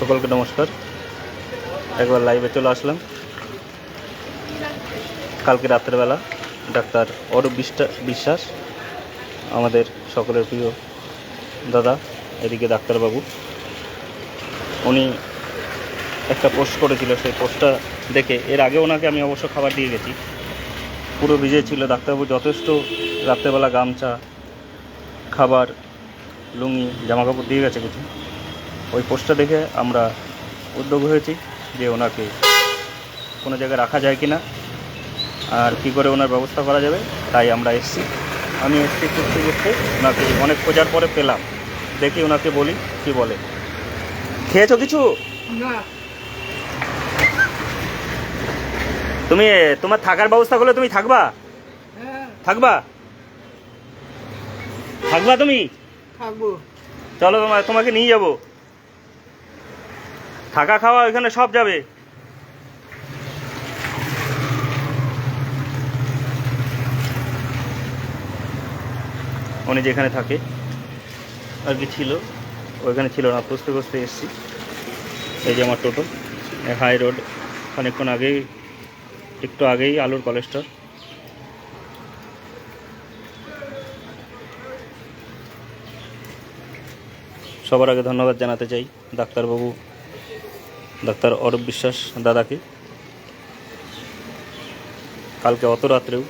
সকলকে নমস্কার। একবার লাইভে চলে আসলাম। কালকে রাত্রেবেলা ডাক্তার অরূপ বিশ্বাস, আমাদের সকলের প্রিয় দাদা, এদিকে ডাক্তারবাবু। উনি একটা পোস্ট করেছিল, সেই পোস্টটা দেখে। এর আগে ওনাকে আমি অবশ্য খাবার দিয়ে গেছি। পুরো ভিজে ছিল ডাক্তারবাবু, যথেষ্ট রাত্রেবেলা গামছা, খাবার, লুঙ্গি জামা কাপড় দিয়ে গেছে কিছু। ওই পোস্টটা দেখে আমরা উদ্যোগ হয়েছি যে ওনাকে কোনো জায়গায় রাখা যায় কি না আর কী করে ওনার ব্যবস্থা করা যাবে তাই আমরা এসছি। আমি এসছি করতে করতে। ওনাকে অনেক খোঁজার পরে পেলাম। দেখি ওনাকে বলি কি বলে। খেয়েছো কিছু? না। তুমি তোমার থাকার ব্যবস্থা করলে তুমি থাকবা? হ্যাঁ। থাকবা? থাকবা তুমি? থাকব। চলো তোমাকে নিয়ে যাব। থাকা খাওয়া ওইখানে সব যাবে। উনি যেখানে থাকে, আর কি ছিল, ওইখানে ছিল না, খুঁজতে খুঁজতে এসেছি। এই যে আমার টোটো হাই রোড, খানিকক্ষণ আগেই, একটু আগেই আলুর কলেজটা সবার আগে ধন্যবাদ জানাতে চাই ডাক্তারবাবু। ডাক্তার অরূপ বিশ্বাস দাদাকে। কালকে অত রাত্রেও।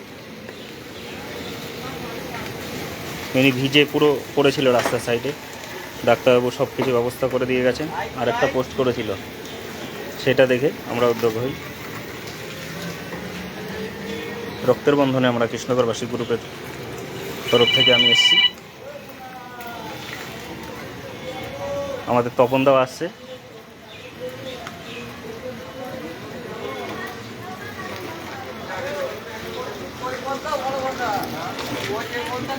উনি ভিজে পুরো পড়েছিল রাস্তার সাইডে। ডাক্তারবাবু সব কিছু ব্যবস্থা করে দিয়ে গেছেন। আর একটা পোস্ট করেছিল। সেটা দেখে আমরা উদ্যোগ হই। রক্তের বন্ধনে আমরা কৃষ্ণগরবাসী গ্রুপের তরফ থেকে আমি এসেছি। আমাদের তপন দাও আসছে।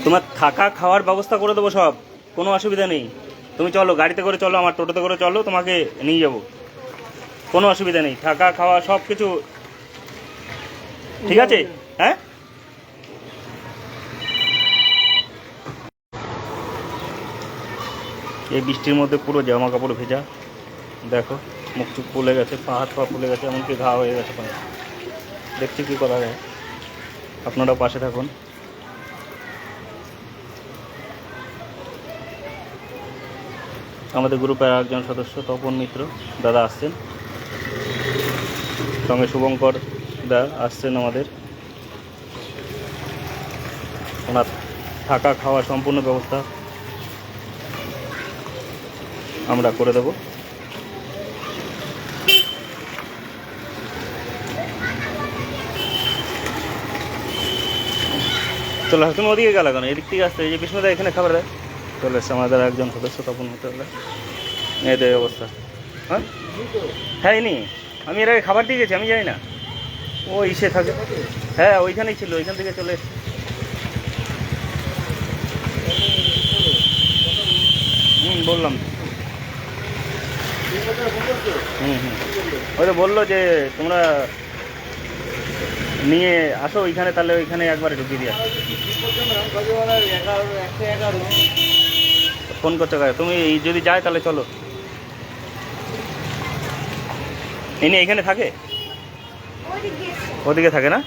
তোমার থাকা খাওয়ার ব্যবস্থা করে দেবো সব। কোনো অসুবিধা নেই। তুমি চলো, গাড়িতে করে চলো, আমার টোটোতে করে চলো, তোমাকে নিয়ে যাব। কোনো অসুবিধা নেই। থাকা, খাওয়া সব কিছু ঠিক আছে? হ্যাঁ? এই বৃষ্টির মধ্যে পুরো জামা কাপড় ভেজা। দেখো, মুখ চুখ ফুলে গেছে, পা হাত পা ফুলে গেছে, এমনকি ঘা হয়ে গেছে দেখছি কী করা যায়। আপনারা পাশে থাকুন। আমাদের গ্রুপের একজন সদস্য তপন মিত্র দাদা আসছেন। সঙ্গে শুভঙ্কর দা আসছেন আমাদের। ওনার থাকা খাওয়া সম্পূর্ণ ব্যবস্থা আমরা করে দেব। চলে আসো, তুমি ওদিকে গেলে কেন? এদিক থেকে আসতে এই যে বিষ্ণুদা এখানে খাবার দেয়। চলে এসছে আমাদের একজন সদস্য তপন মিত্র দা। এদের অবস্থা। হ্যাঁ? হ্যাঁ ইনি। আমি এর আগে খাবার দিয়ে গেছি, আমি জানি না। ও ইসে থাকে। হ্যাঁ ওইখানেই ছিল, ওইখান থেকে চলে হুম, বললাম। হুম হুম। ওই তো বলল যে, তোমরা নিয়ে আসো ওইখানে, তাহলে ওইখানে একবারে ঢুকিয়ে দিয়ে। ফোন করছ কাকে তুমি যদি যায় তাহলে চলো। ইনি এখানে থাকে? ওদিকে থাকে না?